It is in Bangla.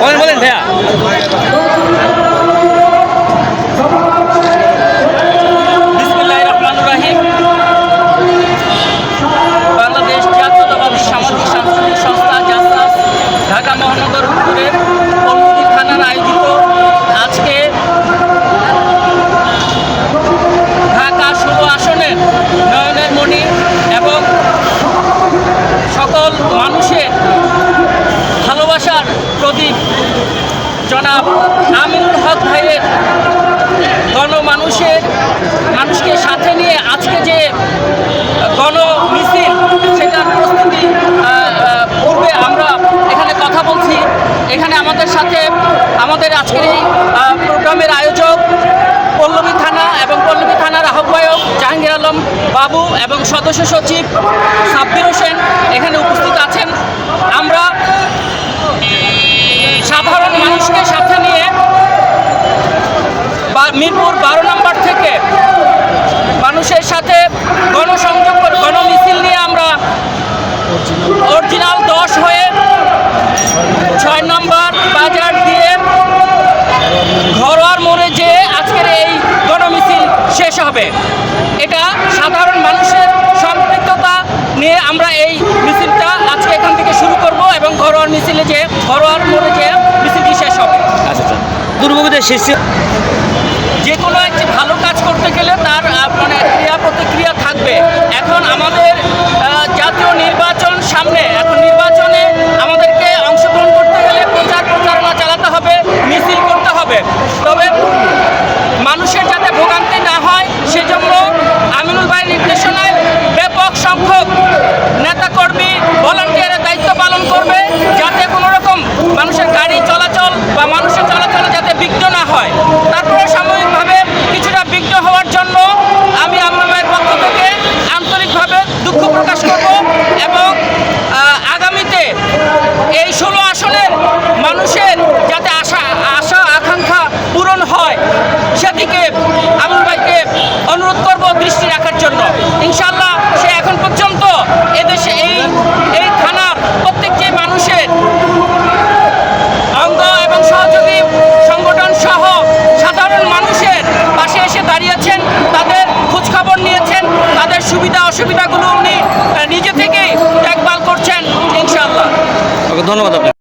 বলেন বলেন ভাইয়া। ঢাকা মহানগর উত্তরের থানার আয়োজিত আজকে ঢাকা ষোলো আসনের নয়নের মণি এবং সকল মানুষের ভালোবাসার প্রতীক জনাব আমিনুল হক ভাইয়ের গণমানুষের মানুষকে সাথে নিয়ে আজকে যে গণ মিছিল সেটার প্রস্তুতি পূর্বে আমরা এখানে কথা বলছি। এখানে আমাদের সাথে আমাদের আজকের এই প্রোগ্রামের আয়োজক পল্লবী থানা এবং পল্লবী থানার আহ্বায়ক জাহাঙ্গীর আলম বাবু এবং সদস্য সচিব সাব্বির হোসেন এখানে উপস্থিত আছেন আমরা মানুষকে সাথে নিয়ে মিরপুর বারো নম্বর থেকে মানুষের সাথে গণসংযোগ গণমিছিল নিয়ে আমরা অরিজিনাল দশ হয়ে ছয় নম্বর বাজার দিয়ে ঘরোয়ার মোড়ে যে আজকের এই গণমিছিল শেষ হবে। এটা সাধারণ মানুষের সম্পৃক্ততা নিয়ে আমরা এই মিছিলটা আজকে এখান থেকে শুরু করব এবং ঘরোয়ার মিছিলে যে ঘরোয়ার মোড়ে যে মিছিলটি শেষ হবে আচ্ছা আচ্ছা দুর্ভোগের শীর্ষে যে কোনো একটি ভালো কাজ করতে গেলে তার মানে ক্রিয়া প্রতিক্রিয়া থাকবে। এখন আমাদের জাতীয় নির্বাচন সামনে। এখন নির্বাচনে আমাদেরকে অংশগ্রহণ করতে গেলে প্রচার প্রচারণা চালাতে হবে, মিছিল করতে হবে। তবে মানুষের জন্য অসুবিধাগুলো উনি নিজে থেকেই দেখভাল করছেন ইনশাল্লাহ ধন্যবাদ